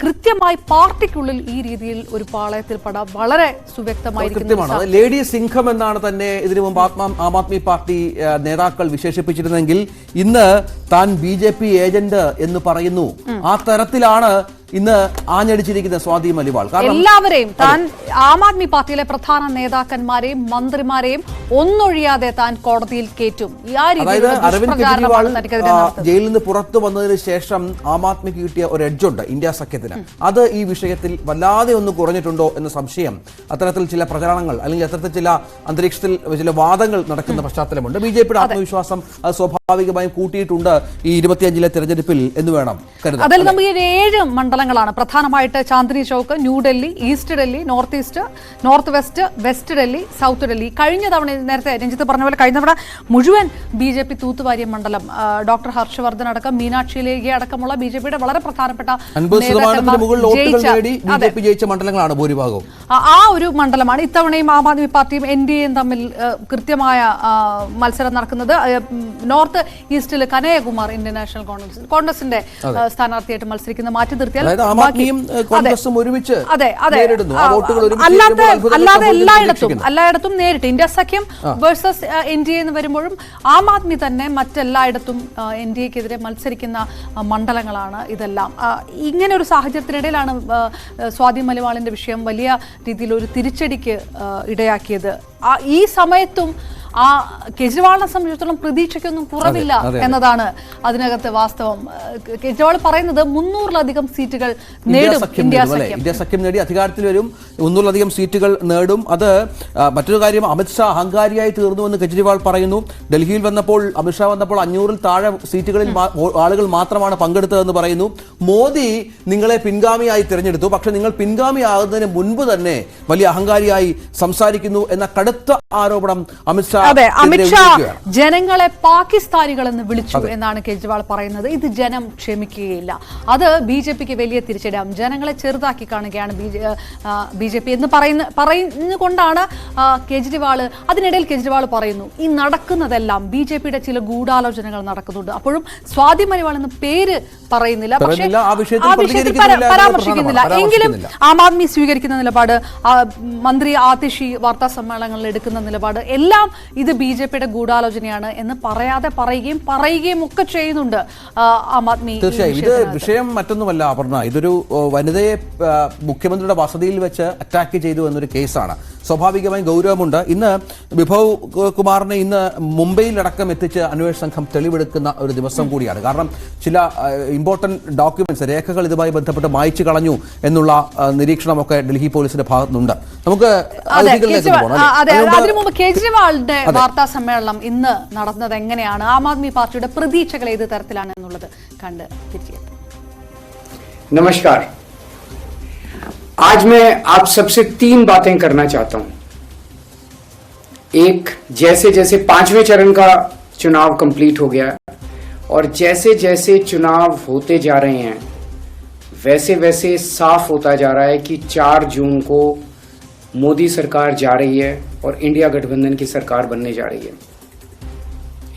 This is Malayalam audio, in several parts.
കൃത്യമായി പാർട്ടിക്കുള്ളിൽ ഈ രീതിയിൽ ഒരു പാളയത്തിൽ പെടാൻ വളരെ സുവ്യക്തമായിരിക്കും ലേഡി സിംഘം എന്നാണ് തന്നെ ഇതിനു മുമ്പ് ആത്മാ ആം ആദ്മി പാർട്ടി നേതാക്കൾ വിശേഷിപ്പിച്ചിരുന്നെങ്കിൽ ഇന്ന് താൻ ബി ജെ പി ഏജന്റ് എന്ന് പറയുന്നു. ആ തരത്തിലാണ് ഇന്ന് ആഞ്ഞടിച്ചിരിക്കുന്ന സ്വാതി മലിവാൾ. കാരണം എല്ലാവരെയും താൻ ആം ആദ്മി പാർട്ടിയിലെ പ്രധാന നേതാക്കന്മാരെയും മന്ത്രിമാരെയും ഒന്നൊഴിയാതെ താൻ കോടതിയിൽ കേറ്റും. അതായത് അരവിന്ദ് കെജ്രിവാൾ ജയിലിൽ നിന്ന് പുറത്തു വന്നതിന് ശേഷം ആം ആദ്മിക്ക് കിട്ടിയ ഒരു എഡ്ജുണ്ട് ഇന്ത്യ സഖ്യത്തിന്. അത് ഈ വിഷയത്തിൽ വല്ലാതെ ഒന്ന് കുറഞ്ഞിട്ടുണ്ടോ എന്ന സംശയം അത്തരത്തിൽ ചില പ്രചരണങ്ങൾ അല്ലെങ്കിൽ അത്തരത്തിൽ ചില അന്തരീക്ഷത്തിൽ ചില വാദങ്ങൾ നടക്കുന്ന പശ്ചാത്തലമുണ്ട്. ബി ജെ പിയുടെ ആത്മവിശ്വാസം അത് സ്വാഭാവികമായും കൂട്ടിയിട്ടുണ്ട് ഈ ഇരുപത്തിയഞ്ചിലെ തെരഞ്ഞെടുപ്പിൽ എന്ന് വേണം കരുതാം അതിൽ നമുക്ക് ഏഴ് മണ്ഡലങ്ങളാണ് പ്രധാനമായിട്ട് Chandni Chowk New Delhi east Delhi north east north west west Delhi south Delhi. കഴിഞ്ഞ തവണ നേരത്തെ രഞ്ജിത്ത് പറഞ്ഞ പോലെ കഴിഞ്ഞ തവണ മുഴുവൻ ബി ജെ പി തൂത്തുവാരിയ മണ്ഡലം ഡോക്ടർ ഹർഷവർദ്ധൻ അടക്കം മീനാക്ഷി ലേഖി അടക്കമുള്ള ബി ജെ പിയുടെ വളരെ പ്രധാനപ്പെട്ട ജയിച്ച- മണ്ഡലങ്ങളാണ് ഭൂരിഭാഗവും. ആ- ഒരു മണ്ഡലമാണ് ഇത്തവണയും ആം ആദ്മി പാർട്ടിയും എൻ ഡി എയും തമ്മിൽ കൃത്യമായ മത്സരം നടക്കുന്നത്. നോർത്ത് ഈസ്റ്റിൽ കനയകുമാർ ഇന്ത്യൻ നാഷണൽ കോൺഗ്രസ് കോൺഗ്രസിന്റെ സ്ഥാനാർത്ഥിയായിട്ട് മത്സരിക്കുന്ന മാറ്റി നിർത്തിയാൽ അതായത് ആം ബാക്കി- ആദ്മിയും കോൺഗ്രസും ഒരുമിച്ച് അതെ അതെ. അല്ലാതെ അല്ലാതെ എല്ലായിടത്തും. എല്ലായിടത്തും നേരിട്ട്. ഇന്ത്യ സഖ്യം വേഴ്സസ് എൻ ഡി എ എന്ന് വരുമ്പോഴും ആം ആദ്മി തന്നെ മറ്റെല്ലായിടത്തും എൻ ഡി എക്കെതിരെ മത്സരിക്കുന്ന മണ്ഡലങ്ങളാണ് ഇതെല്ലാം. ഇങ്ങനെ ഒരു സാഹചര്യത്തിനിടയിലാണ് സ്വാതി മലിവാളിന്റെ വിഷയം വലിയ രീതിയിൽ ഒരു തിരിച്ചടിക്ക് ഇടയാക്കിയത്. ഈ സമയത്തും ആ കെജ്രിവാളിനെ സംബന്ധിച്ചിടത്തോളം പ്രതീക്ഷയ്ക്കൊന്നും കുറവില്ല. എന്നതാണ് അതിനകത്ത് വാസ്തവം. കെജ്രിവാൾ പറയുന്നത് മുന്നൂറിലധികം സീറ്റുകൾ നേടും ഇന്ത്യ സഖ്യം. ഇന്ത്യ സഖ്യം നേടി അധികാരത്തിൽ വരും മുന്നൂറിലധികം സീറ്റുകൾ നേടും. അത് മറ്റൊരു കാര്യം അമിത്ഷാ അഹങ്കാരിയായി തീർന്നു എന്ന് കെജ്രിവാൾ പറയുന്നു. ഡൽഹിയിൽ വന്നപ്പോൾ അമിത്ഷാ വന്നപ്പോൾ അഞ്ഞൂറിൽ താഴെ സീറ്റുകളിൽ ആളുകൾ മാത്രമാണ് പങ്കെടുത്തതെന്ന് പറയുന്നു. മോദി നിങ്ങളെ പിൻഗാമിയായി തിരഞ്ഞെടുത്തു. പക്ഷെ നിങ്ങൾ പിൻഗാമിയാകുന്നതിന് മുൻപ് തന്നെ വലിയ അഹങ്കാരിയായി സംസാരിക്കുന്നു എന്ന കടുത്ത ആരോപണം അമിത്ഷാ അതെ അമിത്ഷാ ജനങ്ങളെ പാകിസ്ഥാനികൾ എന്ന് വിളിച്ചു എന്നാണ് കെജ്രിവാൾ പറയുന്നത്. ഇത് ജനം ക്ഷമിക്കുകയില്ല. അത് ബി ജെ പിക്ക് വലിയ തിരിച്ചടിയാവും ജനങ്ങളെ ചെറുതാക്കി കാണുകയാണ് ബി ജെ പി എന്ന് പറയുന്ന പറയുന്നുകൊണ്ടാണ് കെജ്രിവാൾ അതിനിടയിൽ കെജ്രിവാൾ പറയുന്നു ഈ നടക്കുന്നതെല്ലാം ബി ജെ പിയുടെ ചില ഗൂഢാലോചനകൾ നടക്കുന്നുണ്ട്. അപ്പോഴും സ്വാതി എന്ന പേര് പറയുന്നില്ല. പക്ഷേ ആ വിഷയത്തിൽ പരാമർശിക്കുന്നില്ല. എങ്കിലും. ആം ആദ്മി സ്വീകരിക്കുന്ന നിലപാട് മന്ത്രി ആതിഷി വാർത്താ സമ്മേളനങ്ങളിൽ എടുക്കുന്ന നിലപാട്. എല്ലാം ഇത് ബി ജെ പിയുടെ ഗൂഢാലോചനയാണ് എന്ന് പറയാതെ പറയുകയും പറയുകയും ഒക്കെ ചെയ്യുന്നുണ്ട് ആ, ആദ്മി തീർച്ചയായും. ഇത് വിഷയം മറ്റൊന്നുമല്ല അപർണ. ഇതൊരു വനിതയെ മുഖ്യമന്ത്രിയുടെ വസതിയിൽ വെച്ച് അറ്റാക്ക് ചെയ്തു എന്നൊരു കേസാണ്. സ്വാഭാവികമായും ഗൗരവമുണ്ട്. ഇന്ന് വിഭവ് കുമാറിനെ ഇന്ന് മുംബൈയിലടക്കം എത്തിച്ച് അന്വേഷണ സംഘം തെളിവെടുക്കുന്ന ഒരു ദിവസം കൂടിയാണ്. കാരണം ചില ഇമ്പോർട്ടന്റ് ഡോക്യുമെന്റ്സ് രേഖകൾ ഇതുമായി ബന്ധപ്പെട്ട് മായ്ച്ചു കളഞ്ഞു എന്നുള്ള നിരീക്ഷണമൊക്കെ ഡൽഹി പോലീസിന്റെ ഭാഗത്തുനിന്നുണ്ട്. നമുക്ക് അതെ അതിഥികളിലേക്ക് പോകണം ആ, അല്ലേ? അതെ അതുകൊണ്ട് അതിനു മുമ്പ് കേജ്രിവാളിന്റെ വാർത്താ സമ്മേളനം ഇന്ന് നടന്നത് എങ്ങനെയാണ് ആം ആദ്മി പാർട്ടിയുടെ പ്രതീക്ഷകൾ ഏത് തരത്തിലാണ് എന്നുള്ളത് കണ്ട് തിരിച്ചെത്തും नमस्कार आज मैं आप सबसे तीन बातें करना चाहता हूं एक जैसे जैसे पांचवें चरण का चुनाव कंप्लीट हो गया है और जैसे जैसे चुनाव होते जा रहे हैं वैसे वैसे साफ होता जा रहा है कि 4 जून को मोदी सरकार जा रही है और इंडिया गठबंधन की सरकार बनने जा रही है।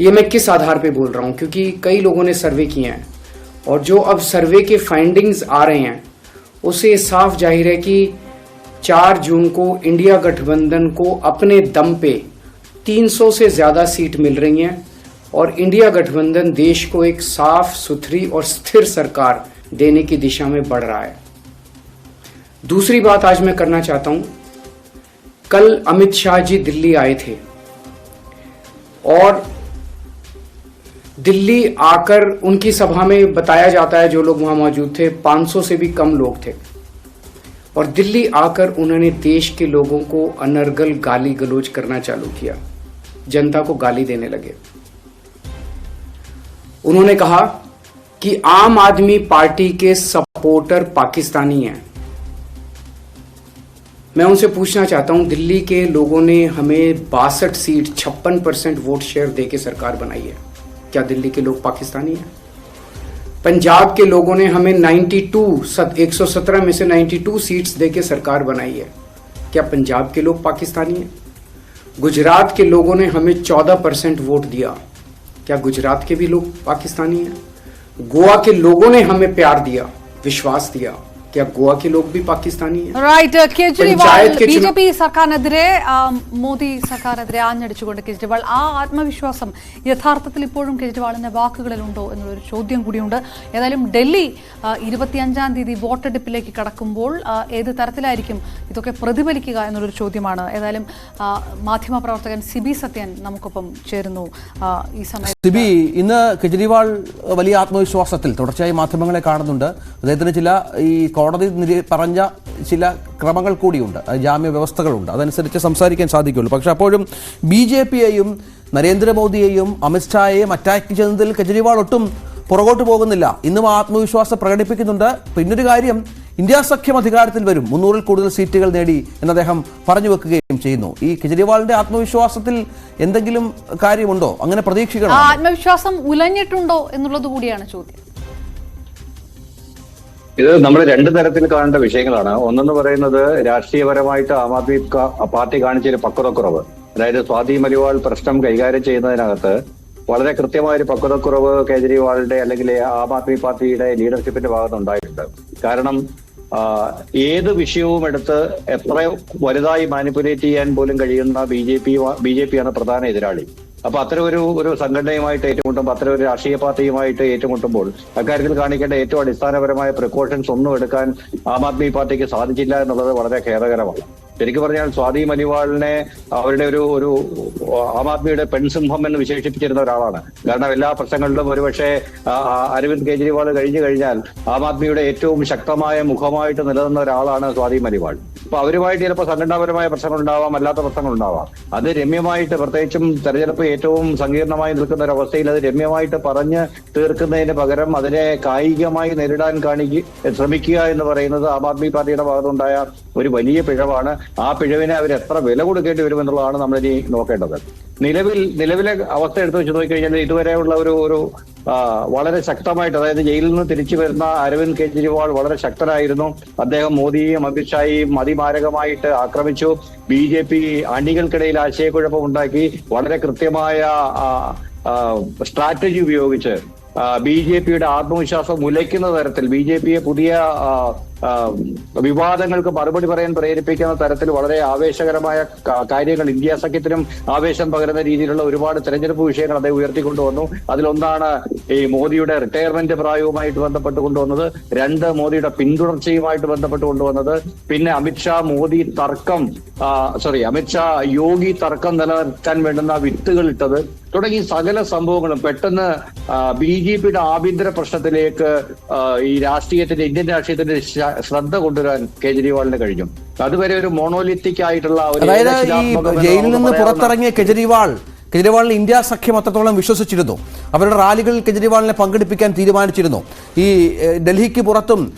ये मैं किस आधार पे बोल रहा हूँ? क्योंकि कई लोगों ने सर्वे किए हैं और जो अब सर्वे के फाइंडिंग्स आ रहे हैं उससे साफ़ ज़ाहिर है कि 4 जून को इंडिया गठबंधन को अपने दम पे 300 से ज़्यादा सीट मिल रही हैं और इंडिया गठबंधन देश को एक साफ़, सुथरी और स्थिर सरकार देने की दिशा में बढ़ रहा है। दूसरी बात आज मैं करना चाहता हूँ कल अमित शाह जी दिल्ली आए थे और दिल्ली आकर उनकी सभा में बताया जाता है जो लोग वहाँ मौजूद थे 500 से भी कम लोग थे। और दिल्ली आकर उन्होंने देश के लोगों को अनर्गल गाली गलोच करना चालू किया। जनता को गाली देने लगे। उन्होंने कहा कि आम आदमी पार्टी के सपोर्टर पाकिस्तानी हैं। मैं उनसे पूछना चाहता हूँ दिल्ली के लोगों ने हमें बासठ सीट छप्पन परसेंट वोट शेयर दे के सरकार बनाई है। क्या दिल्ली के लोग पाकिस्तानी हैं? पंजाब के लोगों ने हमें 92 सत, 117 में से 92 सीट्स दे के सरकार बनाई है। क्या पंजाब के लोग पाकिस्तानी हैं? गुजरात के लोगों ने हमें 14 परसेंट वोट दिया। क्या गुजरात के भी लोग पाकिस्तानी हैं? गोवा के लोगों ने हमें प्यार दिया विश्वास दिया। क्या गोवा के लोग भी पाकिस्तानी हैं right Kejriwal panchayat B ചുനാ- J P സർക്കാരിനെതിരെ ആ, മോദി സർക്കാരിനെതിരെ ആഞ്ഞടിച്ചുകൊണ്ട് കേജ്രിവാൾ ആ ആത്മവിശ്വാസം യഥാർത്ഥത്തിൽ ഇപ്പോഴും കേജ്രിവാളിന്റെ വാക്കുകളിലുണ്ടോ എന്നുള്ളൊരു ചോദ്യം കൂടിയുണ്ട് ഏതായാലും ഡൽഹി ആ, ഇരുപത്തിയഞ്ചാം തീയതി വോട്ടെടുപ്പിലേക്ക് കടക്കുമ്പോൾ ആ, ഏത് തരത്തിലായിരിക്കും ഇതൊക്കെ പ്രതിഫലിക്കുക എന്നുള്ളൊരു ചോദ്യമാണ് ഏതായാലും ആ, മാധ്യമപ്രവർത്തകൻ സിബി സത്യൻ നമുക്കൊപ്പം ചേരുന്നു ആ, ഈ സമയത്ത് സിബി ഇന്ന് കെജ്രിവാൾ വലിയ ആത്മവിശ്വാസത്തിൽ തുടർച്ചയായി മാധ്യമങ്ങളെ കാണുന്നുണ്ട് അദ്ദേഹത്തിന് ചില ഈ കോടതി പറഞ്ഞ ചില ക്രമങ്ങൾ കൂടിയുണ്ട്. ജാമ്യ വ്യവസ്ഥകളുണ്ട്. അതനുസരിച്ച് സംസാരിക്കാൻ സാധിക്കുള്ളൂ. പക്ഷെ അപ്പോഴും ബി ജെ പിയെയും നരേന്ദ്രമോദിയെയും അമിത്ഷായെയും അറ്റാക്ക് ചെയ്യുന്നതിൽ കെജ്രിവാൾ ഒട്ടും പുറകോട്ട് പോകുന്നില്ല. ഇന്നും ആത്മവിശ്വാസം പ്രകടിപ്പിക്കുന്നുണ്ട്. പിന്നൊരു കാര്യം ഇന്ത്യ സഖ്യം അധികാരത്തിൽ വരും. മുന്നൂറിൽ കൂടുതൽ സീറ്റുകൾ നേടി എന്ന് അദ്ദേഹം പറഞ്ഞു വെക്കുകയും ചെയ്യുന്നു. ഈ കെജ്രിവാളിന്റെ ആത്മവിശ്വാസത്തിൽ എന്തെങ്കിലും കാര്യമുണ്ടോ? അങ്ങനെ പ്രതീക്ഷിക്കണം? ആത്മവിശ്വാസം ഉലഞ്ഞിട്ടുണ്ടോ എന്നുള്ളത് കൂടിയാണ് ചോദ്യം. ഇത് നമ്മൾ രണ്ട് തരത്തിൽ കാണേണ്ട വിഷയങ്ങളാണ്. ഒന്നെന്ന് പറയുന്നത് രാഷ്ട്രീയപരമായിട്ട് ആം ആദ്മി പാർട്ടി കാണിച്ചൊരു പക്വതക്കുറവ്. അതായത് സ്വാതി മലിവാൾ പ്രശ്നം കൈകാര്യം ചെയ്യുന്നതിനകത്ത് വളരെ കൃത്യമായ ഒരു പക്വതക്കുറവ് കേജ്രിവാളിന്റെ അല്ലെങ്കിൽ ആം ആദ്മി പാർട്ടിയുടെ ലീഡർഷിപ്പിന്റെ ഭാഗത്ത് ഉണ്ടായിട്ടുണ്ട് കാരണം ഏത് വിഷയവും എടുത്ത് എത്ര വലുതായി മാനിപ്പുലേറ്റ് ചെയ്യാൻ പോലും കഴിയുന്ന B J P B J പിയാണ് പ്രധാന എതിരാളി. അപ്പൊ അത്തരം ഒരു ഒരു സംഘടനയുമായിട്ട് ഏറ്റുമുട്ടുമ്പോൾ അത്തരം ഒരു രാഷ്ട്രീയ പാർട്ടിയുമായിട്ട് ഏറ്റുമുട്ടുമ്പോൾ അക്കാര്യത്തിൽ കാണിക്കേണ്ട ഏറ്റവും അടിസ്ഥാനപരമായ പ്രിക്കോഷൻസ് ഒന്നും എടുക്കാൻ ആം ആദ്മി പാർട്ടിക്ക് സാധിച്ചില്ല എന്നുള്ളത് വളരെ ഖേദകരമാണ്. ശരിക്കും പറഞ്ഞാൽ സ്വാതി മലിവാളിനെ അവരുടെ ഒരു ഒരു ആം ആദ്മിയുടെ പെൺസിംഹം എന്ന് വിശേഷിപ്പിച്ചിരുന്ന ഒരാളാണ്. കാരണം എല്ലാ പ്രശ്നങ്ങളിലും ഒരുപക്ഷെ അരവിന്ദ് കെജ്രിവാൾ കഴിഞ്ഞു കഴിഞ്ഞാൽ ആം ആദ്മിയുടെ ഏറ്റവും ശക്തമായ മുഖമായിട്ട് നിലനിന്ന ഒരാളാണ് സ്വാതി മലിവാൾ അപ്പൊ അവരുമായിട്ട് ചിലപ്പോൾ സംഘടനാപരമായ പ്രശ്നങ്ങൾ ഉണ്ടാവാം അല്ലാത്ത പ്രശ്നങ്ങൾ ഉണ്ടാവാം അത് രമ്യമായിട്ട് പ്രത്യേകിച്ചും തെരഞ്ഞെടുപ്പ് ഏറ്റവും സങ്കീർണമായി നിൽക്കുന്ന ഒരു അവസ്ഥയിൽ അത് രമ്യമായിട്ട് പറഞ്ഞ് തീർക്കുന്നതിന് പകരം അതിനെ കായികമായി നേരിടാൻ കാണിക്കുക ശ്രമിക്കുക എന്ന് പറയുന്നത് ആം ആദ്മി പാർട്ടിയുടെ ഭാഗത്തുണ്ടായ ഒരു വലിയ പിഴവാണ്. ആ പിഴവിനെ അവർ എത്ര വില കൊടുക്കേണ്ടി വരുമെന്നുള്ളതാണ് നമ്മൾ ഇനി നോക്കേണ്ടത്. നിലവിൽ നിലവിലെ അവസ്ഥ എടുത്തു വെച്ച് നോക്കിക്കഴിഞ്ഞാൽ ഇതുവരെയുള്ള ഒരു ഒരു വളരെ ശക്തമായിട്ട് അതായത് ജയിലിൽ നിന്ന് തിരിച്ചു വരുന്ന അരവിന്ദ് കെജ്രിവാൾ വളരെ ശക്തനായിരുന്നു. അദ്ദേഹം മോദിയെയും അമിത്ഷായെയും അതിമാരകമായിട്ട് ആക്രമിച്ചു. ബി ജെ പി അണികൾക്കിടയിൽ ആശയക്കുഴപ്പം ഉണ്ടാക്കി. വളരെ കൃത്യമായ സ്ട്രാറ്റജി ഉപയോഗിച്ച് ബി ജെ പിയുടെ ആത്മവിശ്വാസം ഉലയ്ക്കുന്ന തരത്തിൽ ബി ജെ പിയെ പുതിയ വിവാദങ്ങൾക്ക് മറുപടി പറയാൻ പ്രേരിപ്പിക്കുന്ന തരത്തിൽ വളരെ ആവേശകരമായ കാര്യങ്ങൾ ഇന്ത്യ സഖ്യത്തിനും ആവേശം പകരുന്ന രീതിയിലുള്ള ഒരുപാട് തെരഞ്ഞെടുപ്പ് വിഷയങ്ങൾ അദ്ദേഹം ഉയർത്തിക്കൊണ്ടുവന്നു അതിലൊന്നാണ് ഈ മോദിയുടെ റിട്ടയർമെന്റ് പ്രായവുമായിട്ട് ബന്ധപ്പെട്ട് കൊണ്ടുവന്നത് രണ്ട് മോദിയുടെ പിന്തുടർച്ചയുമായിട്ട് ബന്ധപ്പെട്ട് കൊണ്ടുവന്നത് പിന്നെ അമിത്ഷാ മോദി തർക്കം സോറി അമിത്ഷാ യോഗി തർക്കം നിലനിർത്താൻ വേണ്ടുന്ന വിത്തുകൾ ഇട്ടത്. തുടങ്ങി സകല സംഭവങ്ങളും പെട്ടെന്ന് ബി ജെ പിയുടെ ആഭ്യന്തര പ്രശ്നത്തിലേക്ക് ഈ രാഷ്ട്രീയത്തിന്റെ ഇന്ത്യൻ രാഷ്ട്രീയത്തിന്റെ ശ്രദ്ധ കൊണ്ടുവരാൻ കേജ്രിവാളിന് കഴിഞ്ഞു. അതുവരെ ഒരു മോണോലിത്തിക് ആയിട്ടുള്ള ഒരു അതായത് ജയിലിൽ നിന്ന് പുറത്തിറങ്ങിയ കെജ്രിവാൾ കെജ്രിവാളിന് ഇന്ത്യ സഖ്യം അത്രത്തോളം വിശ്വസിച്ചിരുന്നു. അവരുടെ റാലികളിൽ കെജ്രിവാളിനെ പങ്കെടുപ്പിക്കാൻ തീരുമാനിച്ചിരുന്നു. ഈ ഡൽഹിക്ക് പുറത്തും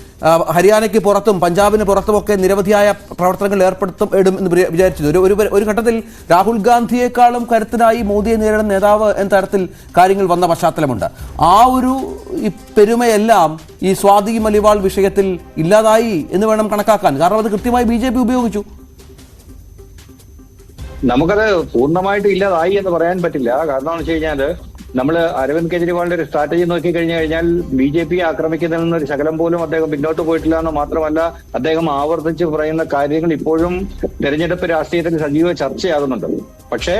ഹരിയാനയ്ക്ക് പുറത്തും പഞ്ചാബിന് പുറത്തുമൊക്കെ നിരവധിയായ പ്രവർത്തനങ്ങൾ ഏർപ്പെടുത്തും ഇടും എന്ന് വിചാ- വിചാരിച്ചത് ഒരു ഒരു ഘട്ടത്തിൽ രാഹുൽ ഗാന്ധിയെക്കാളും കരുത്തനായി മോദിയെ നേരിടുന്ന നേതാവ് എന്ന തരത്തിൽ കാര്യങ്ങൾ വന്ന പശ്ചാത്തലമുണ്ട്. ആ ഒരു പെരുമയെല്ലാം ഈ സ്വാതി മലിവാൾ വിഷയത്തിൽ ഇല്ലാതായി എന്ന് വേണം കണക്കാക്കാൻ. കാരണം അത് കൃത്യമായി ബി ഉപയോഗിച്ചു. നമുക്കത് പൂർണമായിട്ട് ഇല്ലാതായി എന്ന് പറയാൻ പറ്റില്ല. കാരണം എന്ന് വെച്ച് കഴിഞ്ഞാൽ നമ്മൾ അരവിന്ദ് കെജ്രിവാളിന്റെ ഒരു സ്ട്രാറ്റജി നോക്കി കഴിഞ്ഞു കഴിഞ്ഞാൽ ബി ജെ പി ആക്രമിക്കുന്നതിൽ നിന്ന് ഒരു ശകലം പോലും അദ്ദേഹം പിന്നോട്ട് പോയിട്ടില്ല എന്ന് മാത്രമല്ല അദ്ദേഹം ആവർത്തിച്ച് പറയുന്ന കാര്യങ്ങൾ ഇപ്പോഴും തെരഞ്ഞെടുപ്പ് രാഷ്ട്രീയത്തിൽ സജീവ ചർച്ചയാകുന്നുണ്ട്. പക്ഷേ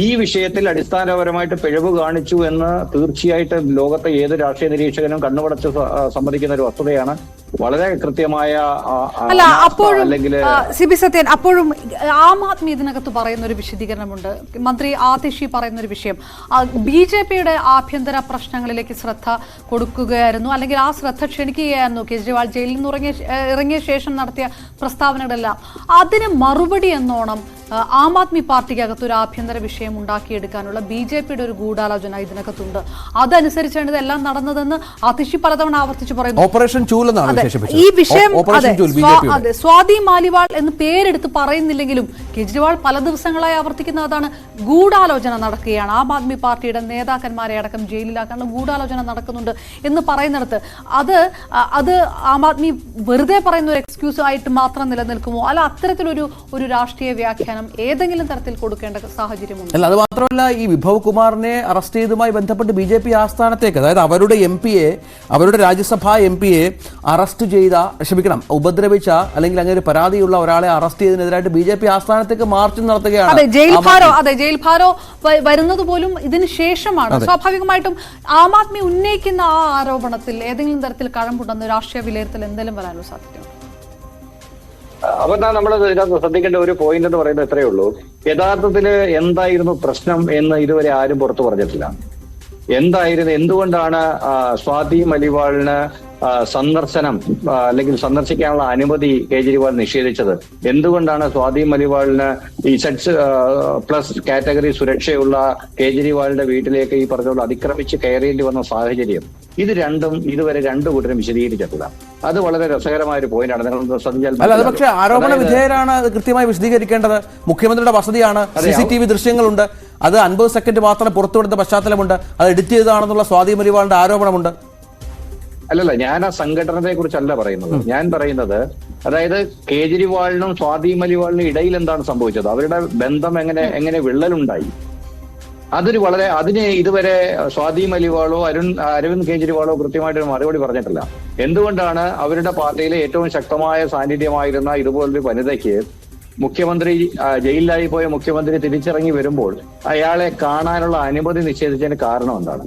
ഈ വിഷയത്തിൽ അടിസ്ഥാനപരമായിട്ട് പിഴവ് കാണിച്ചു എന്ന് തീർച്ചയായിട്ട് ലോകത്തെ ഏത് രാഷ്ട്രീയ നിരീക്ഷകനും കണ്ണുപടച്ച് സമ്മതിക്കുന്ന ഒരു വസ്തുതയാണ്. വളരെ കൃത്യമായ അല്ല അപ്പോഴും സിബി സത്യൻ അപ്പോഴും ആം ആദ്മി ഇതിനകത്ത് പറയുന്ന ഒരു വിശദീകരണമുണ്ട്. മന്ത്രി ആതിഷി പറയുന്ന ഒരു വിഷയം ബി ജെ പിയുടെ ആഭ്യന്തര പ്രശ്നങ്ങളിലേക്ക് ശ്രദ്ധ കൊടുക്കുകയായിരുന്നു. അല്ലെങ്കിൽ ആ ശ്രദ്ധ ക്ഷണിക്കുകയായിരുന്നു. കേജ്രിവാൾ ജയിലിൽ നിന്ന് ഇറങ്ങിയ ഇറങ്ങിയ ശേഷം നടത്തിയ പ്രസ്താവനകളെല്ലാം. അതിന് മറുപടി എന്നോണം ആ, ആദ്മി പാർട്ടിക്കകത്ത് ഒരു ആഭ്യന്തര വിഷയം ഉണ്ടാക്കിയെടുക്കാനുള്ള ബി ജെ പിയുടെ ഒരു ഗൂഢാലോചന ഇതിനകത്തുണ്ട്. അതനുസരിച്ചാണ് ഇതെല്ലാം നടന്നതെന്ന് അതിഷി പലതവണ ആവർത്തിച്ചു പറയുന്നു. ഓപ്പറേഷൻ ഈ വിഷയം അതെ, സ്വാതി മാലിവാൾ എന്ന് പേരെടുത്ത് പറയുന്നില്ലെങ്കിലും കെജ്രിവാൾ പല ദിവസങ്ങളായി ആവർത്തിക്കുന്ന അതാണ് ഗൂഢാലോചന നടക്കുകയാണ്. ആം ആദ്മി പാർട്ടിയുടെ നേതാക്കന്മാരെ അടക്കം ജയിലിലാക്കാനുള്ള ഗൂഢാലോചന നടക്കുന്നുണ്ട് എന്ന് പറയുന്നിടത്ത് അത് അത് ആം ആദ്മി വെറുതെ പറയുന്ന ഒരു എക്സ്ക്യൂസ് ആയിട്ട് മാത്രം നിലനിൽക്കുമോ? അല്ല അത്തരത്തിലൊരു ഒരു രാഷ്ട്രീയ വ്യാഖ്യാനം ജനം ഏതെങ്കിലും തരത്തിൽ കൊടുക്കേണ്ട സാഹചര്യമുണ്ട്. അല്ല അത് മാത്രമല്ല ഈ വിഭവ് കുമാറിനെ അറസ്റ്റ് ചെയ്തുമായി ബന്ധപ്പെട്ട് ബി ജെ പി ആസ്ഥാനത്തേക്ക് അതായത് അവരുടെ എം പിയെ അവരുടെ രാജ്യസഭാ എം പിയെ അറസ്റ്റ് ചെയ്ത ക്ഷമിക്കണം ഉപദ്രവിച്ച അല്ലെങ്കിൽ അങ്ങനെ ഒരു പരാതിയുള്ള ഒരാളെ അറസ്റ്റ് ചെയ്തതിനെതിരായിട്ട് ബി ജെ പി ആസ്ഥാനത്തേക്ക് മാർച്ച് നടത്തുകയാണ് അതെ ജയിൽ ഭാരോ അതെ ജയിൽ ഭാരോ വരുന്നത് പോലും ഇതിന് ശേഷമാണ്. സ്വാഭാവികമായിട്ടും ആം ആദ്മി ഉന്നയിക്കുന്ന ആ ആരോപണത്തിൽ ഏതെങ്കിലും തരത്തിൽ കഴമ്പുണ്ടെന്ന് രാഷ്ട്രീയ വിലയിരുത്തൽ എന്തെങ്കിലും വരാനുള്ള സാധ്യതയുണ്ട് അപ്പൊ നമ്മൾ ഇതിനകത്ത് ശ്രദ്ധിക്കേണ്ട ഒരു പോയിന്റ് എന്ന് പറയുന്നത് ഇത്രയേ ഉള്ളൂ. യഥാർത്ഥത്തിൽ എന്തായിരുന്നു പ്രശ്നം എന്ന് ഇതുവരെ ആരും പുറത്തു പറഞ്ഞിട്ടില്ല. എന്തായിരുന്നു എന്തുകൊണ്ടാണ് സ്വാതി മലിവാളിന് സന്ദർശനം അല്ലെങ്കിൽ സന്ദർശിക്കാനുള്ള അനുമതി കേജ്രിവാൾ നിഷേധിച്ചത്. എന്തുകൊണ്ടാണ് സ്വാതി മലിവാളിന് ഈ സെറ്റ്സ് പ്ലസ് കാറ്റഗറി സുരക്ഷയുള്ള കേജ്രിവാളിന്റെ വീട്ടിലേക്ക് ഈ പറഞ്ഞുകൊണ്ട് അതിക്രമിച്ച് കയറേണ്ടി വന്ന സാഹചര്യം? ഇത് രണ്ടും ഇതുവരെ രണ്ടു കൂട്ടരും വിശദീകരിച്ചിട്ടില്ല. അത് വളരെ രസകരമായ ഒരു പോയിന്റാണ്. നിങ്ങൾ ശ്രദ്ധിച്ചാൽ പക്ഷേ ആരോപണ വിധേയരാണ് അത് കൃത്യമായി വിശദീകരിക്കേണ്ടത്. മുഖ്യമന്ത്രിയുടെ വസതിയാണ്. സി സി ടി വി ദൃശ്യങ്ങളുണ്ട്. അത് അൻപത് സെക്കൻഡ് മാത്രം പുറത്തുവിടുന്ന പശ്ചാത്തലമുണ്ട്. അത് എഡിറ്റ് ചെയ്തതാണെന്നുള്ള സ്വാതി മലിവാളിന്റെ ആരോപണമുണ്ട്. അല്ലല്ല ഞാൻ ആ സംഘടനയെ കുറിച്ചല്ല പറയുന്നത്. ഞാൻ പറയുന്നത് അതായത് കേജ്രിവാളിനും സ്വാതി മലിവാളിനും ഇടയിൽ എന്താണ് സംഭവിച്ചത്? അവരുടെ ബന്ധം എങ്ങനെ എങ്ങനെ വിള്ളലുണ്ടായി? അതൊരു വളരെ അതിന് ഇതുവരെ സ്വാതി മലിവാളോ അരുൺ അരവിന്ദ് കേജ്രിവാളോ കൃത്യമായിട്ട് മറുപടി പറഞ്ഞിട്ടില്ല. എന്തുകൊണ്ടാണ് അവരുടെ പാർട്ടിയിലെ ഏറ്റവും ശക്തമായ സാന്നിധ്യമായിരുന്ന ഇതുപോലൊരു വനിതയ്ക്ക് മുഖ്യമന്ത്രി ജയിലിലായി പോയ മുഖ്യമന്ത്രി തിരിച്ചിറങ്ങി വരുമ്പോൾ അയാളെ കാണാനുള്ള അനുമതി നിഷേധിച്ചതിന് കാരണം എന്താണ്?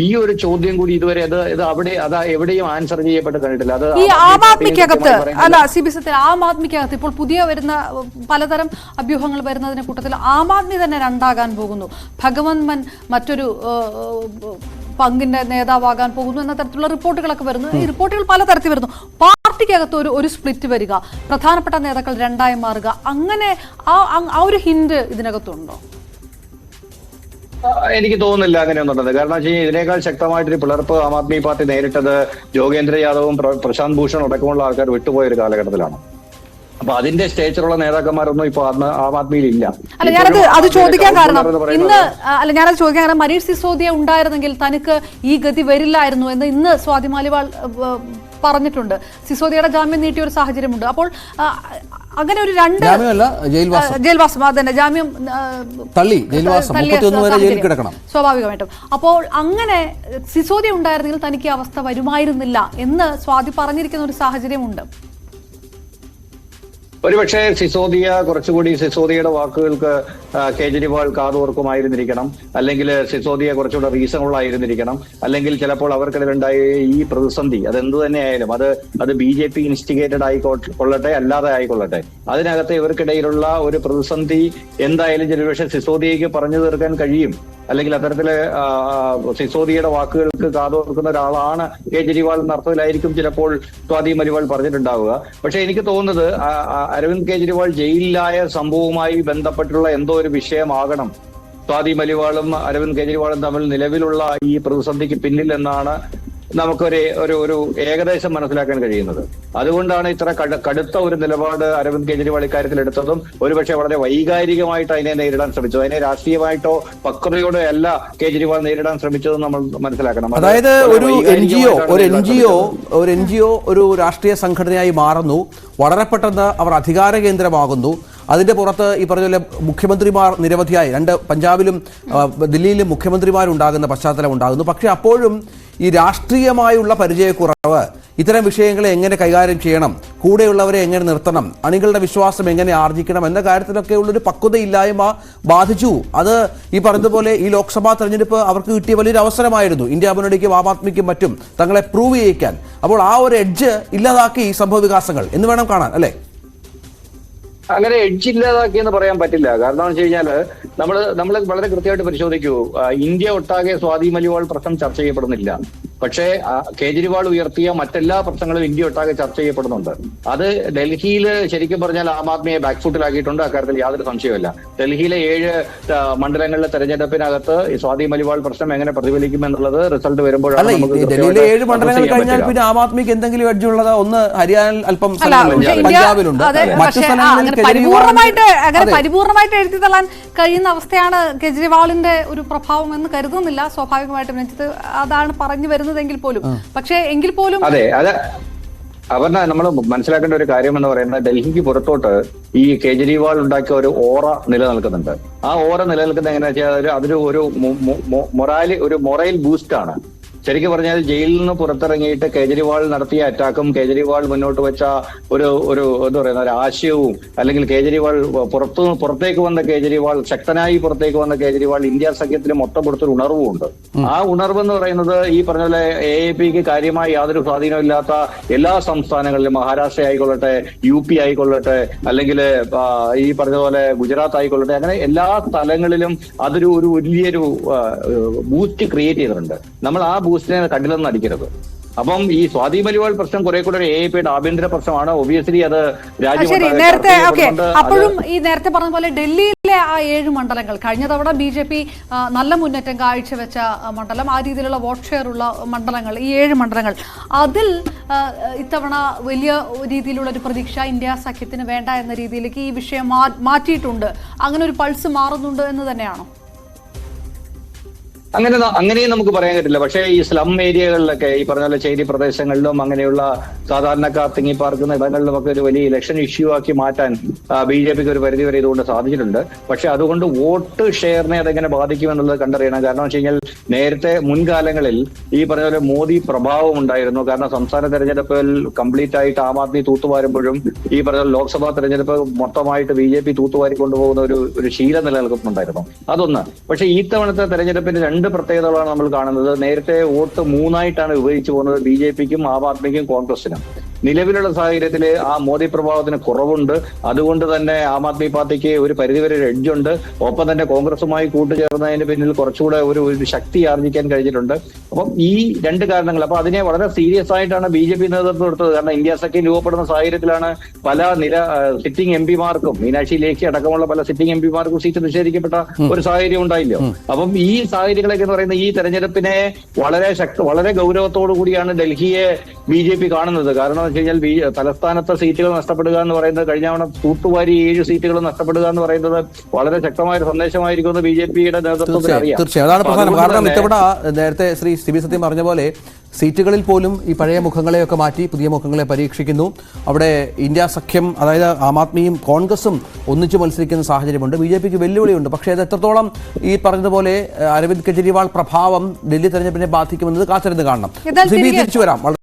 ഈ ഒരു ചോദ്യം കൂടി ഇതുവരെ അത് ഇത് അവിടെ അത് എവിടെയും ആൻസർ ചെയ്യപ്പെട്ട് കണ്ടിട്ടില്ല. അത് ഈ ആം ആം ആദ്മി ആദ്മിക്കകത്ത് അല്ല സി ബി ആം ആദ്മിക്കകത്ത് ഇപ്പോൾ പുതിയ വരുന്ന പലതരം അഭ്യൂഹങ്ങൾ വരുന്നതിന്റെ കൂട്ടത്തിൽ ആം ആദ്മി തന്നെ രണ്ടാകാൻ പോകുന്നു. ഭഗവന്ത് മൻ മറ്റൊരു പങ്കിന്റെ നേതാവാകാൻ പോകുന്നു എന്ന തരത്തിലുള്ള റിപ്പോർട്ടുകളൊക്കെ വരുന്നു. ഈ റിപ്പോർട്ടുകൾ പലതരത്തിൽ വരുന്നു. പാർട്ടിക്കകത്ത് ഒരു ഒരു സ്പ്ലിറ്റ് വരിക. പ്രധാനപ്പെട്ട നേതാക്കൾ രണ്ടായി മാറുക. അങ്ങനെ ആ ഒരു ഹിന്റ് ഇതിനകത്തുണ്ടോ? എനിക്ക് തോന്നുന്നില്ല അങ്ങനെയൊന്നുള്ളത്. കാരണം വെച്ച് കഴിഞ്ഞാൽ ഇതിനേക്കാൾ ശക്തമായിട്ടൊരു പിളർപ്പ് ആം ആദ്മി പാർട്ടി നേരിട്ടത് യോഗേന്ദ്ര യാദവും പ്ര- പ്രശാന്ത് ഭൂഷൺ അടക്കമുള്ള ആൾക്കാർ വിട്ടുപോയ ഒരു കാലഘട്ടത്തിലാണ്. അപ്പൊ അതിന്റെ സ്റ്റേച്ചറുള്ള നേതാക്കന്മാരൊന്നും ഇപ്പൊ ആം ആദ്മിയിൽ ഇല്ല. അല്ല ഞാനത് അത് ചോദിക്കാൻ കാരണം ഇന്ന് അല്ല ഞാനത് ചോദിക്കാൻ കാരണം മനീഷ് സിസോദിയ ഉണ്ടായിരുന്നെങ്കിൽ തനിക്ക് ഈ ഗതി വരില്ലായിരുന്നു എന്ന് ഇന്ന് സ്വാതി മാലിവാൾ പറഞ്ഞിട്ടുണ്ട്. സിസോദിയുടെ ജാമ്യം നീട്ടിയ ഒരു സാഹചര്യമുണ്ട്. അപ്പോൾ അങ്ങനെ ഒരു രണ്ട് ജയിൽവാസം. അത് തന്നെ. ജാമ്യം തള്ളി ജയിൽവാസം. തള്ളിയ 31 വരെ ജയിലിൽ കിടക്കണം. സ്വാഭാവികമായിട്ടും. അപ്പോൾ അങ്ങനെ സിസോദിയ ഉണ്ടായിരുന്നെങ്കിൽ തനിക്ക് അവസ്ഥ വരുമായിരുന്നില്ല എന്ന് സ്വാതി പറഞ്ഞിരിക്കുന്ന ഒരു സാഹചര്യമുണ്ട്. ഒരുപക്ഷെ സിസോദിയ കുറച്ചുകൂടി സിസോദിയയുടെ വാക്കുകൾക്ക് കേജ്രിവാൾ കാതോർക്കുമായിരുന്നിരിക്കണം അല്ലെങ്കിൽ സിസോദിയ കുറച്ചുകൂടെ റീസണബിൾ ആയിരുന്നിരിക്കണം അല്ലെങ്കിൽ ചിലപ്പോൾ അവർക്കിടയിലുണ്ടായ ഈ പ്രതിസന്ധി അത് എന്ത് തന്നെയായാലും അത് അത് ബി ജെ പി ഇൻസ്റ്റിഗേറ്റഡ് ആയിക്കൊള്ളട്ടെ അല്ലാതെ ആയിക്കൊള്ളട്ടെ. അതിനകത്ത് ഇവർക്കിടയിലുള്ള ഒരു പ്രതിസന്ധി എന്തായാലും ചിലപക്ഷെ സിസോദിയയ്ക്ക് പറഞ്ഞു തീർക്കാൻ കഴിയും. അല്ലെങ്കിൽ അത്തരത്തിൽ സിസോദിയയുടെ വാക്കുകൾക്ക് കാതോർക്കുന്ന ഒരാളാണ് കേജ്രിവാൾ എന്ന അർത്ഥത്തിലായിരിക്കും ചിലപ്പോൾ സ്വാതി മരിവാൾ പറഞ്ഞിട്ടുണ്ടാവുക. പക്ഷെ എനിക്ക് തോന്നുന്നത് അരവിന്ദ് കെജ്രിവാൾ ജയിലിലായ സംഭവവുമായി ബന്ധപ്പെട്ടുള്ള എന്തോ ഒരു വിഷയമാകണം. സ്വാതി മലിവാളും അരവിന്ദ് കെജ്രിവാളും തമ്മിൽ നിലവിലുള്ള ഈ പ്രതിസന്ധിക്ക് പിന്നിൽ എന്നാണ് നമുക്കൊരു ഒരു ഒരു ഏകദേശം മനസ്സിലാക്കാൻ കഴിയുന്നത്. അതുകൊണ്ടാണ് ഇത്ര കടുത്ത ഒരു നിലപാട് അരവിന്ദ് കെജ്രിവാൾ ഇക്കാര്യത്തിൽ എടുത്തതും ഒരുപക്ഷെ വളരെ വൈകാരികമായിട്ട് അതിനെ നേരിടാൻ ശ്രമിച്ചത് അതിനെ രാഷ്ട്രീയമായിട്ടോ പക്വതയോടെ അല്ല കേജ്രിവാൾ നേരിടാൻ ശ്രമിച്ചതും നമ്മൾ മനസ്സിലാക്കണം. അതായത് ഒരു എൻ ജി ഒ ഒരു എൻ ജി ഒ ഒരു എൻ ജി ഒ ഒരു രാഷ്ട്രീയ സംഘടനയായി മാറുന്നു. വളരെ പെട്ടെന്ന് അവർ അധികാര കേന്ദ്രമാകുന്നു. അതിന്റെ പുറത്ത് ഈ പറഞ്ഞ പോലെ മുഖ്യമന്ത്രിമാർ നിരവധിയായി രണ്ട് പഞ്ചാബിലും ദില്ലിയിലും മുഖ്യമന്ത്രിമാരുണ്ടാകുന്ന പശ്ചാത്തലം ഉണ്ടാകുന്നു. പക്ഷേ അപ്പോഴും ഈ രാഷ്ട്രീയമായുള്ള പരിചയക്കുറവ് ഇത്തരം വിഷയങ്ങളെ എങ്ങനെ കൈകാര്യം ചെയ്യണം കൂടെയുള്ളവരെ എങ്ങനെ നിർത്തണം അണികളുടെ വിശ്വാസം എങ്ങനെ ആർജിക്കണം എന്ന കാര്യത്തിലൊക്കെ ഉള്ളൊരു പക്വതയില്ലായ്മ ബാധിച്ചു. അത് ഈ പറഞ്ഞതുപോലെ ഈ ലോക്സഭാ തെരഞ്ഞെടുപ്പ് അവർക്ക് കിട്ടിയ വലിയൊരു അവസരമായിരുന്നു. ഇന്ത്യ മുന്നണിക്കും ആം ആദ്മിക്കും മറ്റും തങ്ങളെ പ്രൂവ് ചെയ്യിക്കാൻ. അപ്പോൾ ആ ഒരു എഡ്ജ് ഇല്ലാതാക്കി ഈ സംഭവ വികാസങ്ങൾ. എന്ന് വേണം കാണാൻ അല്ലേ? അങ്ങനെ എഡ്ജ് ഇല്ലാതാക്കി എന്ന് പറയാൻ പറ്റില്ല. കാരണം എന്ന് വെച്ച് കഴിഞ്ഞാൽ നമ്മൾ നമ്മൾ വളരെ കൃത്യമായിട്ട് പരിശോധിക്കൂ. ഇന്ത്യ ഒട്ടാകെ സ്വാതി മലിവാൾ പ്രശ്നം ചർച്ച ചെയ്യപ്പെടുന്നില്ല. പക്ഷേ കേജ്രിവാൾ ഉയർത്തിയ മറ്റെല്ലാ പ്രശ്നങ്ങളും ഇന്ത്യ ഒട്ടാകെ ചർച്ച ചെയ്യപ്പെടുന്നുണ്ട്. അത് ഡൽഹിയിൽ ശരിക്കും പറഞ്ഞാൽ ആം ആദ്മിയെ ബാക്ക് ഫുട്ടിലാക്കിയിട്ടുണ്ട് അക്കാര്യത്തിൽ യാതൊരു സംശയവുമില്ല. ഡൽഹിയിലെ ഏഴ് മണ്ഡലങ്ങളിലെ തെരഞ്ഞെടുപ്പിനകത്ത് ഈ സ്വാതി മലിവാൾ പ്രശ്നം എങ്ങനെ പ്രതിഫലിക്കും എന്നുള്ളത് റിസൾട്ട് വരുമ്പോഴാണ് ഡൽഹിയിലെ കൃത്യമായിട്ട് ഏഴ് മണ്ഡലങ്ങൾ കഴിഞ്ഞാൽ പിന്നെ ആം ആദ്മിക്ക് എന്തെങ്കിലും എഡ്ജ് ഉള്ളത്? ഒന്ന് ഹരിയാനയിൽ അല്പം പഞ്ചാബിലുണ്ട്. പരിപൂർണമായിട്ട് അങ്ങനെ പരിപൂർണമായിട്ട് എഴുതി തള്ളാൻ കഴിയുന്ന അവസ്ഥയാണ് കെജ്രിവാളിന്റെ ഒരു പ്രഭാവം എന്ന് കരുതുന്നില്ല. സ്വാഭാവികമായിട്ടും രഞ്ജിത്ത് അതാണ് പറഞ്ഞു വരുന്നതെങ്കിൽ പോലും. പക്ഷേ എങ്കിൽ പോലും അതെ അതെ അപർണ നമ്മൾ മനസ്സിലാക്കേണ്ട ഒരു കാര്യം എന്ന് പറയുന്നത് ഡൽഹിക്ക് പുറത്തോട്ട് ഈ കേജ്രിവാൾ ഉണ്ടാക്കിയ ഒരു ഓറ നിലനിൽക്കുന്നുണ്ട്. ആ ഓറ നിലനിൽക്കുന്നത് എങ്ങനെയാ വെച്ചാൽ അതൊരു ഒരു മൊറാലി ഒരു മൊറൈൽ ബൂസ്റ്റ് ആണ് ശരിക്കും പറഞ്ഞാൽ ജയിലിൽ നിന്ന് പുറത്തിറങ്ങിയിട്ട് കേജ്രിവാൾ നടത്തിയ അറ്റാക്കും കേജ്രിവാൾ മുന്നോട്ട് വെച്ച ഒരു ഒരു എന്താ പറയുന്ന ഒരു ആശയവും അല്ലെങ്കിൽ കേജ്രിവാൾ പുറത്തു പുറത്തേക്ക് വന്ന കേജ്രിവാൾ ശക്തനായി പുറത്തേക്ക് വന്ന കേജ്രിവാൾ ഇന്ത്യ സഖ്യത്തിന് മൊത്തം കൊടുത്തൊരു ഉണർവും ഉണ്ട് ആ ഉണർവ് എന്ന് പറയുന്നത് ഈ പറഞ്ഞ പോലെ എ എ പിക്ക് കാര്യമായി യാതൊരു സ്വാധീനമില്ലാത്ത എല്ലാ സംസ്ഥാനങ്ങളിലും മഹാരാഷ്ട്ര ആയിക്കൊള്ളട്ടെ യു പി ആയിക്കൊള്ളട്ടെ അല്ലെങ്കിൽ ഈ പറഞ്ഞ പോലെ ഗുജറാത്ത് ആയിക്കൊള്ളട്ടെ അങ്ങനെ എല്ലാ സ്ഥലങ്ങളിലും അതൊരു ഒരു വലിയൊരു ബൂസ്റ്റ് ക്രിയേറ്റ് ചെയ്തിട്ടുണ്ട്. നമ്മൾ ആ ബൂസ്റ്റിനെ കണ്ടില്ലെന്ന് നടിക്കരുത്. അപ്പം ഈ സ്വാതി മലിവാൾ പ്രശ്നം കുറെ കൂടെ ഒരു എ പിയുടെ ആഭ്യന്തര പ്രശ്നമാണ്. ഒബിയസ്ലി അത് രാജ്യം നേരത്തെ ഓക്കെ. അപ്പോഴും ഈ നേരത്തെ പറഞ്ഞ പോലെ ഡൽഹിയിലെ ആ ഏഴ് മണ്ഡലങ്ങൾ കഴിഞ്ഞ തവണ ബി ജെ പി നല്ല മുന്നേറ്റം കാഴ്ചവെച്ച മണ്ഡലം ആ രീതിയിലുള്ള വോട്ട് ഷെയർ ഉള്ള മണ്ഡലങ്ങൾ ഈ ഏഴ് മണ്ഡലങ്ങൾ. അതിൽ ഇത്തവണ വലിയ രീതിയിലുള്ള ഒരു പ്രതീക്ഷ ഇന്ത്യ സഖ്യത്തിന് വേണ്ട എന്ന രീതിയിലേക്ക് ഈ വിഷയം മാറ്റിയിട്ടുണ്ട്. അങ്ങനെ ഒരു പൾസ് മാറുന്നുണ്ട് എന്ന് തന്നെയാണോ? അങ്ങനെ അങ്ങനെയും നമുക്ക് പറയാൻ പറ്റില്ല. പക്ഷേ ഈ സ്ലം ഏരിയകളിലൊക്കെ ഈ പറഞ്ഞ പോലെ ചേരി പ്രദേശങ്ങളിലും അങ്ങനെയുള്ള സാധാരണക്കാർ തിങ്ങി പാർക്കുന്ന ഇടങ്ങളിലുമൊക്കെ ഒരു വലിയ ഇലക്ഷൻ ഇഷ്യൂ ആക്കി മാറ്റാൻ ബി ജെ പിക്ക് ഒരു പരിധി വരെ ഇതുകൊണ്ട് സാധിച്ചിട്ടുണ്ട്. പക്ഷെ അതുകൊണ്ട് വോട്ട് ഷെയറിനെ അതെങ്ങനെ ബാധിക്കുമെന്നുള്ളത് കണ്ടറിയണം. കാരണം വെച്ച് കഴിഞ്ഞാൽ നേരത്തെ മുൻകാലങ്ങളിൽ ഈ പറഞ്ഞ പോലെ മോദി പ്രഭാവം ഉണ്ടായിരുന്നു. കാരണം സംസ്ഥാന തെരഞ്ഞെടുപ്പിൽ കംപ്ലീറ്റ് ആയിട്ട് ആം ആദ്മി തൂത്തുവാരുമ്പോഴും ഈ പറഞ്ഞ ലോക്സഭാ തെരഞ്ഞെടുപ്പ് മൊത്തമായിട്ട് ബി ജെ പി തൂത്തുവാരി കൊണ്ടുപോകുന്ന ഒരു ഒരു ശീലം നിലനിൽക്കുന്നുണ്ടായിരുന്നു. അതൊന്ന്. പക്ഷെ ഈ തവണത്തെ തെരഞ്ഞെടുപ്പിന്റെ രണ്ട് പ്രത്യേകതകളാണ് നമ്മൾ കാണുന്നത്. നേരത്തെ വോട്ട് മൂന്നായിട്ടാണ് വിഭജിച്ചു പോകുന്നത്. ബി ജെ പിക്കും ആം ആദ്മിക്കും കോൺഗ്രസിനും. നിലവിലുള്ള സാഹചര്യത്തിൽ ആ മോദി പ്രഭാവത്തിന് കുറവുണ്ട്. അതുകൊണ്ട് തന്നെ ആം ആദ്മി പാർട്ടിക്ക് ഒരു പരിധിവരെ ഒരു എഡ്ജ് ഉണ്ട്. ഒപ്പം തന്നെ കോൺഗ്രസുമായി കൂട്ടുചേർന്നതിന് പിന്നിൽ കുറച്ചുകൂടെ ഒരു ഒരു ശക്തി ആർജിക്കാൻ കഴിഞ്ഞിട്ടുണ്ട്. അപ്പം ഈ രണ്ട് കാരണങ്ങൾ അപ്പൊ അതിനെ വളരെ സീരിയസ് ആയിട്ടാണ് ബി ജെ പി നേതൃത്വം എടുത്തത്. കാരണം ഇന്ത്യ സഖ്യം രൂപപ്പെടുന്ന സാഹചര്യത്തിലാണ് പല നില സിറ്റിംഗ് എം പിമാർക്കും മീനാക്ഷി ലേഖി അടക്കമുള്ള പല സിറ്റിംഗ് എം പിമാർക്കും സീറ്റ് നിഷേധിക്കപ്പെട്ട ഒരു സാഹചര്യം ഉണ്ടായില്ലോ. അപ്പം ഈ സാഹചര്യങ്ങളൊക്കെ എന്ന് പറയുന്ന ഈ തെരഞ്ഞെടുപ്പിനെ വളരെ ശക്ത വളരെ ഗൗരവത്തോടു കൂടിയാണ് ഡൽഹിയെ ബി ജെ പി കാണുന്നത്. കാരണം വെച്ച് കഴിഞ്ഞാൽ ബി തലസ്ഥാനത്തെ സീറ്റുകൾ നഷ്ടപ്പെടുക എന്ന് പറയുന്നത് കഴിഞ്ഞ തവണ തൂത്തുവാരി ഏഴ് സീറ്റുകൾ നഷ്ടപ്പെടുക എന്ന് പറയുന്നത് വളരെ ശക്തമായ ഒരു സന്ദേശമായിരിക്കും ബി ജെ പിയുടെ നേതൃത്വത്തിൽ അറിയാം. തീർച്ചയായും. അതാണ് പ്രധാനം. കാരണം ഇത്തവണ നേരത്തെ ശ്രീ സി ബി സത്യം പറഞ്ഞ പോലെ സീറ്റുകളിൽ പോലും ഈ പഴയ മുഖങ്ങളെയൊക്കെ മാറ്റി പുതിയ മുഖങ്ങളെ പരീക്ഷിക്കുന്നു. അവിടെ ഇന്ത്യ സഖ്യം അതായത് ആം ആദ്മിയും കോൺഗ്രസും ഒന്നിച്ച് മത്സരിക്കുന്ന സാഹചര്യമുണ്ട്. ബി ജെ പിക്ക് വെല്ലുവിളിയുണ്ട്. പക്ഷേ അത് എത്രത്തോളം ഈ പറഞ്ഞതുപോലെ അരവിന്ദ് കെജ്രിവാൾ പ്രഭാവം ഡൽഹി തെരഞ്ഞെടുപ്പിനെ ബാധിക്കുമെന്നത് കാത്തിരുന്ന് കാണണം. തിരിച്ചു വരാം.